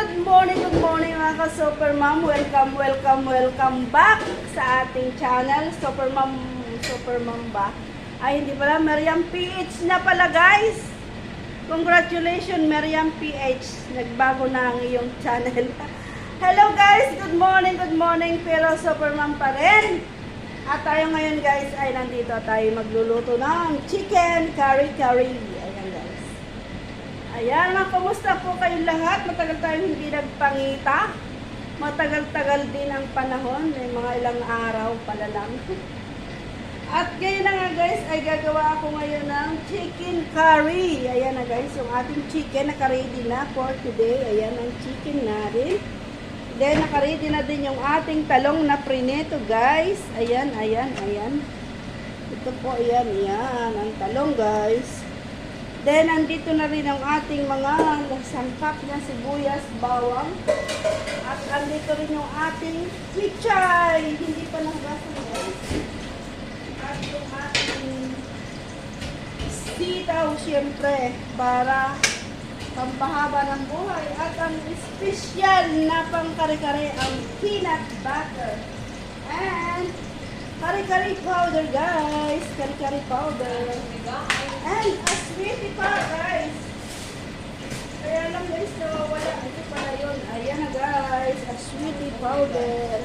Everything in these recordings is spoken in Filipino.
good morning, good morning mga ka-Super Mom. Welcome, welcome, welcome back sa ating channel. Super Mom, Super Mom ba? Ay, hindi pala, Meriam PH na pala guys. Congratulations, Meriam PH. Nagbago na ang iyong channel. Hello guys, good morning, good morning. Pero Super Mom pa rin. At tayo ngayon guys ay nandito tayo magluluto ng chicken curry curry. Ayan kumusta po kayong lahat? Matagal tayong hindi nagpangita. Matagal-tagal din ang panahon. May mga ilang araw pala lang. At ngayon na nga guys, ay gagawa ako ngayon ng chicken curry. Ayan na guys, yung ating chicken naka-ready na for today. Ayan ang chicken natin. Then, naka-ready na din yung ating talong na prinito guys. Ayan, ayan, ayan. Ito po, ayan, ayan. Ang talong guys. Then, nandito na rin ang ating mga sangkap na sibuyas, bawang. At andito rin yung ating pichay. Hindi pa nahugasan guys. At yung ating sitaw, syempre, para pampahaba ng buhay. At ang special na pangkare-kare, ang peanut butter. And, kare-kare powder, guys. Kare-kare powder. And, a sweetie pa, guys. Kaya lang, guys, nawawala. Ito pala yun. Ayan na, guys. A sweetie powder.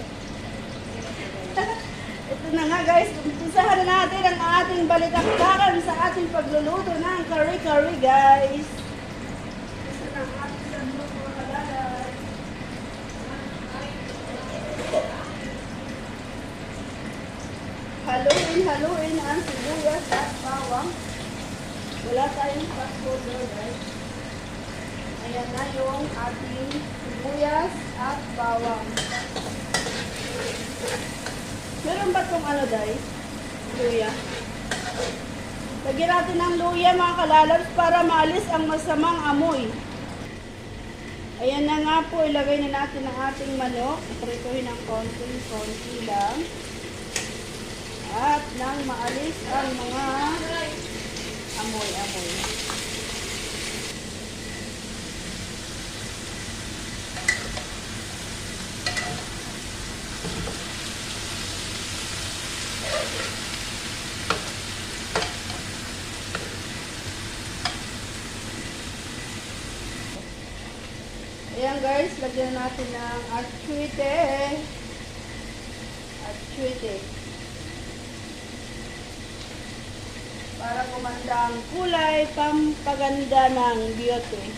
Ito na nga guys, umpisahan na natin ang ating balitaktakan sa ating pagluluto ng curry-curry guys. Haluin, haluin ang sibuyas at bawang. Wala tayong fast folder guys. Ayan na yung ating sibuyas at bawang. Meron ba itong ano, guys? Luya. Lagyan natin ng luya, mga kalalabs, para maalis ang masamang amoy. Ayan na nga po, ilagay na natin ang ating manok. Iprituhin ng konti-konti lang. At nang maalis ang mga Ayan guys, lagyan natin ng archuite. Archuite. Para kumanda ang kulay, pampaganda ng beauty.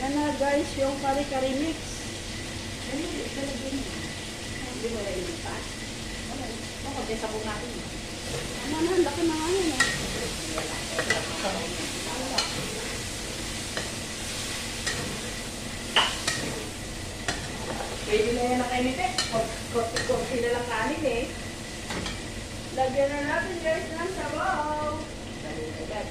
Yan na guys, yung kari-kari mix. Hindi mo lang ilipat. Ano, kung sa bunga natin. Ano na, laki na nga yun eh. Pwede na yan ang kainite. Korte-korte na lang kanin eh. Lagyan na natin guys ng sabaw. Agad.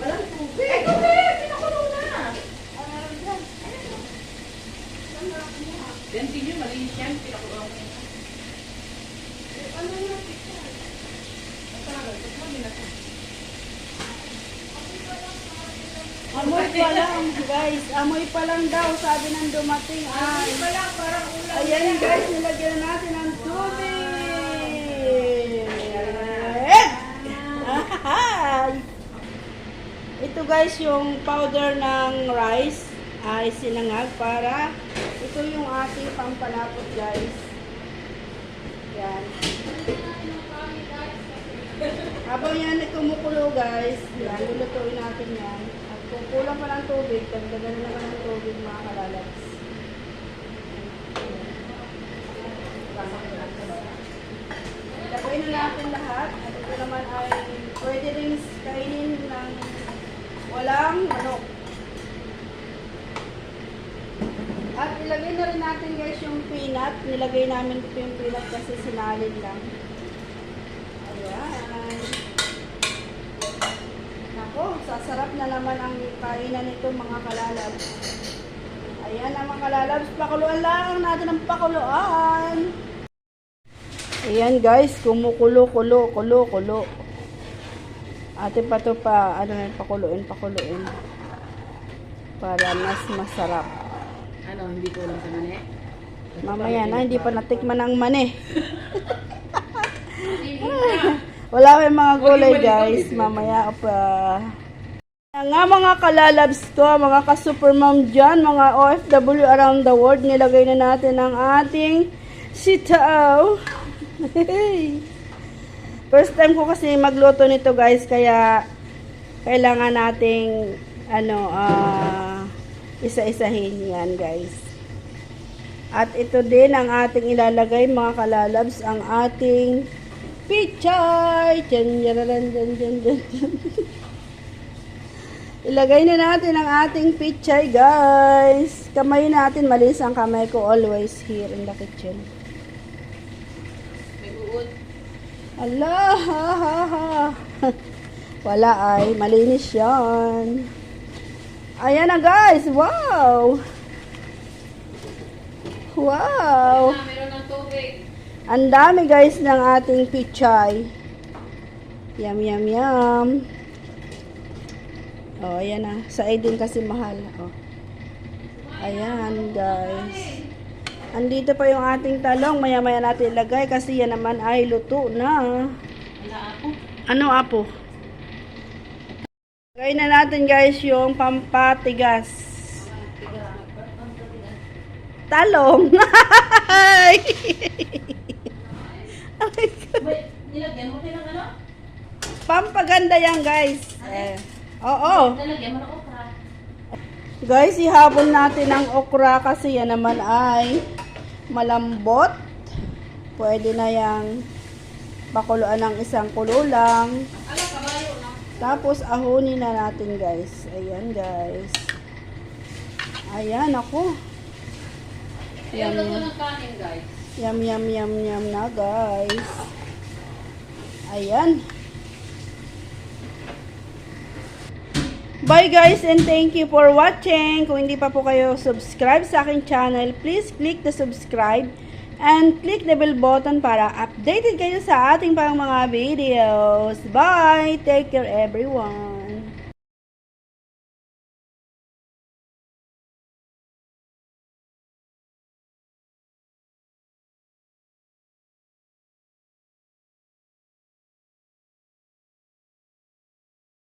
Walang Eh, tubig. tubig! Pinakulo na! Ano meron dyan? Saan na ako niya? Yan din yun, malinis yan. Pinakulo mo. Eh, Ano yung picture? Masarap. Tapos mo din natin. Amoy pa lang, guys. Amoy pa lang daw, sabi ng dumating. Ay, Wala, parang ulam. ayan guys, nilagyan na natin ng tubig. Ahay! Ito guys, yung powder ng rice ay sinangag para ito yung ating pampalapot guys. Yan. Habang yan ay kumukulo guys, yan, lulutuin natin yan. Kung kulang pa ng tubig, dagdagan na naman ng tubig mga kalalabs. Ilagay na natin lahat. At ito naman ay pwede rin kainin ng walang manok. At ilagay na rin natin guys yung peanut. Nilagay namin dito yung peanut kasi sinalin lang. Ayan. Nako, sasarap na naman ang kainan nito mga kalalab. Ayan na mga kalalabs, pakuluan lang natin ang pakuluan. Ayan guys, kumukulo, kulo, kulo, kulo. Ate pa to pa, ano yun, pakuluin, pakuluin. Para mas masarap. Ano, hindi kulang sa mani? Mamaya na, hindi pa natikman ang mani. Wala may mga gulay guys. Mamaya pa. Nga mga kalalabs ko, mga ka-supermom dyan, mga OFW around the world, nilagay na natin ang ating sitaw. First time ko kasi magluto nito guys, kaya kailangan nating ano, ah, isa-isahin yan guys. At ito din ang ating ilalagay mga kalalabs, ang ating pichay. Dyan, dyan, dyan, dyan, dyan, dyan. Ilagay na natin ang ating pichay guys. Kamay natin, malis ang kamay ko always here in the kitchen. May uod. Allah, ha, ha, ha. Wala ay, malinis yan. Ayan na guys, wow! Wow! Meron ng tubig. Ang dami guys ng ating pichay. Yum, yum, yum. Oh, ayan na. Sa Aiden kasi mahal. Oh. Ayan, guys. Andito pa yung ating talong. Maya-maya natin ilagay kasi yan naman ay luto na. Ano, apo? Lagay na natin guys yung pampatigas. Talong. Ay! Nilagyan mo din ng ano? Pampaganda yan guys. Eh, oo. Nalagyan mo ng okra. Guys, ihabol natin ang okra kasi yan naman ay malambot. Pwede na yang pakuluan ng isang kulo lang. Tapos ahunin na natin guys. Ayan guys. Ayan ako. Lang yum. ng kanin, guys. Yum, yum, yum, yum na guys. Ayan. Bye guys and thank you for watching. Kung hindi pa po kayo subscribe sa aking channel, please click the subscribe and click the bell button para updated kayo sa ating pang mga videos. Bye! Take care everyone!